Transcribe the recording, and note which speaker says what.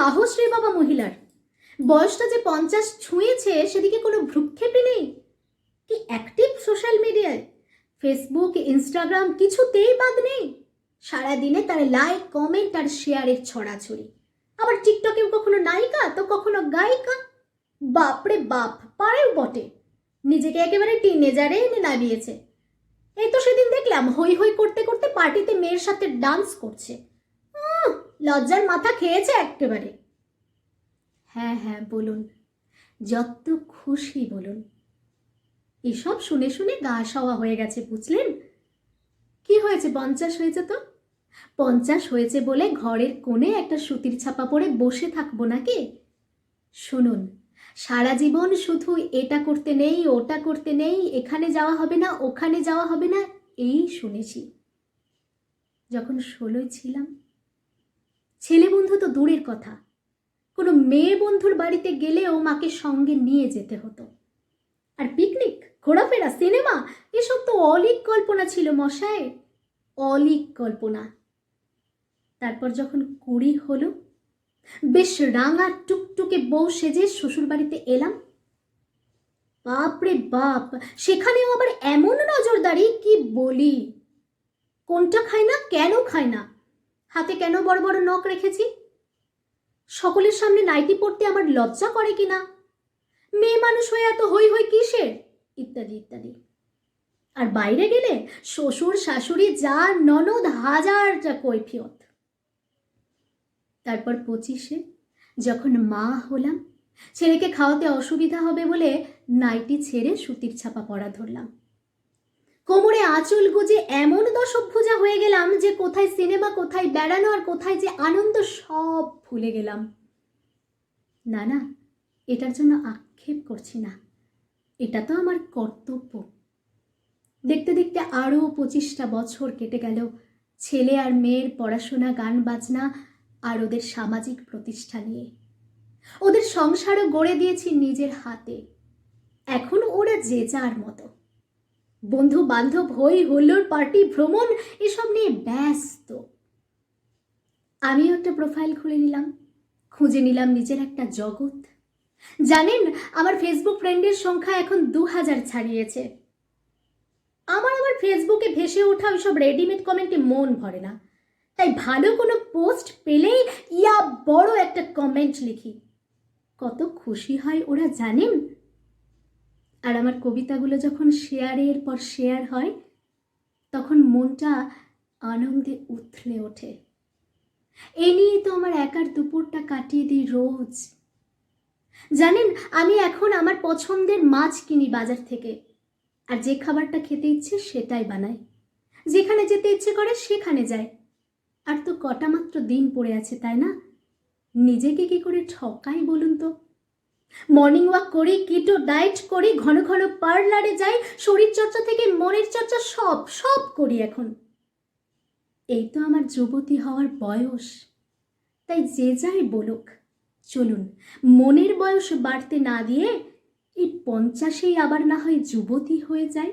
Speaker 1: সাহস রে বাবা মহিলার। বয়সটা যে পঞ্চাশ ছুঁয়েছে, সেদিকে কোনো ভ্রুক্ষেপই নেই। কি অ্যাক্টিভ সোশ্যাল মিডিয়ায় ফেসবুক ইনস্টাগ্রাম কিছুতেই বাদ নেই। সারাদিনে তার লাইক কমেন্ট আর শেয়ারের ছড়াছড়ি। আবার টিকটকেও কখনো নায়িকা, তো কখনো গায়িকা। বাপরে বাপ, পারেও বটে। নিজেকে একেবারে টিনেজারে এনে নামিয়েছে এই তো সেদিন দেখলাম হই হই করতে করতে পার্টিতে মেয়ের সাথে ডান্স করছে। লজ্জার মাথা খেয়েছে একেবারে। হ্যাঁ হ্যাঁ বলুন। যত খুশি বলুন। এসব শুনে শুনে গা সওয়া হয়ে গেছে, বুঝলেন? কি হয়েছে, পঞ্চাশ হয়েছে তো? পঞ্চাশ হয়েছে বলে ঘরের কোণে একটা সুতির ছাপা পরে বসে থাকব নাকি? শুনুন, সারা জীবন শুধু এটা করতে নেই, ওটা করতে নেই, এখানে যাওয়া হবে না, ওখানে যাওয়া হবে না, এই শুনেছি। যখন ষোলোই ছিলাম ছেলে বন্ধু তো দূরের কথা। কোনো মেয়ে বন্ধুর বাড়িতে গেলেও মাকে সঙ্গে নিয়ে যেতে হতো। আর পিকনিক, ঘোরাফেরা, সিনেমা, এসব তো অলিক কল্পনা ছিল মশায় অলিক কল্পনা। তারপর যখন কুড়ি হলো, বেশ রাঙা টুকটুকে বউ সেজে শ্বশুর বাড়িতে এলাম। বাপরে বাপ, সেখানেও আবার এমন নজরদারি কি বলি? কোনটা খায় না, কেন খায় না? হাতে কেন বড় বড় নখ রেখেছি? সকলের সামনে নাইটি পড়তে আমার লজ্জা করে কিনা? মেয়ে মানুষ হয়ে এত হই হই কিসের? ইত্যাদি ইত্যাদি। আর বাইরে গেলে শ্বশুর, শাশুড়ি, যা ননদ, হাজারটা কৈফিয়ত। তারপর পঁচিশে যখন মা হলাম, ছেলেকে খাওয়াতে অসুবিধা হবে বলে নাইটি ছেড়ে সুতির ছাপা পরা ধরলাম। কোমরে আঁচল গুজে এমন দশভুজা হয়ে গেলাম যে কোথায় সিনেমা, কোথায় বেড়ানো আর কোথায় যে আনন্দ সব ভুলে গেলাম। না না, এটার জন্য আক্ষেপ করছি না। এটা তো আমার কর্তব্য। দেখতে দেখতে আরও পঁচিশটা বছর কেটে গেল। ছেলে আর মেয়ের পড়াশোনা, গান, বাজনা আর ওদের সামাজিক প্রতিষ্ঠা নিয়ে। ওদের সংসারও গড়ে দিয়েছি নিজের হাতে। এখন ওরা যে যার মতো। বন্ধু বান্ধব হই, হুল্লোড়, পার্টি, ভ্রমণ, এসব নিয়ে ব্যস্ত। আমিও একটা প্রোফাইল খুলে নিলাম। খুঁজে নিলাম নিজের একটা জগৎ। জানেন, আমার ফেসবুক ফ্রেন্ডের সংখ্যা এখন দু হাজার ছাড়িয়েছে। আমার আবার ফেসবুকে ভেসে ওঠা ওইসব রেডিমেড কমেন্টে মন ভরে না। তাই ভালো কোনো পোস্ট পেলেই ইয়া বড় একটা কমেন্ট লিখি। কত খুশি হয় ওরা, জানেন? আর আমার কবিতাগুলো যখন শেয়ারের পর শেয়ার হয়, তখন মনটা আনন্দে উথলে ওঠে। এই নিয়েই তো আমার একার দুপুরটা কাটিয়ে দিই রোজ। জানেন, আমি এখন আমার পছন্দের মাছ কিনি বাজার থেকে, আর যে খাবারটা খেতে ইচ্ছে সেটাই বানাই। যেখানে যেতে ইচ্ছে করে সেখানে যায় আর তো কটা মাত্র দিন পড়ে আছে, তাই না? নিজেকে কি করে ঠকাই বলুন তো? মর্নিং ওয়াক করি কিটো ডায়েট করি, ঘন ঘন পার্লারে যাই, শরীর চর্চা থেকে মনের চর্চা সব সব করি এখন। এই তো আমার যুবতী হওয়ার বয়স। তাই যে যাই বলুক, চলুন, মনের বয়স বাড়তে না দিয়ে এই পঞ্চাশেই আবার না হয় যুবতী হয়ে যায়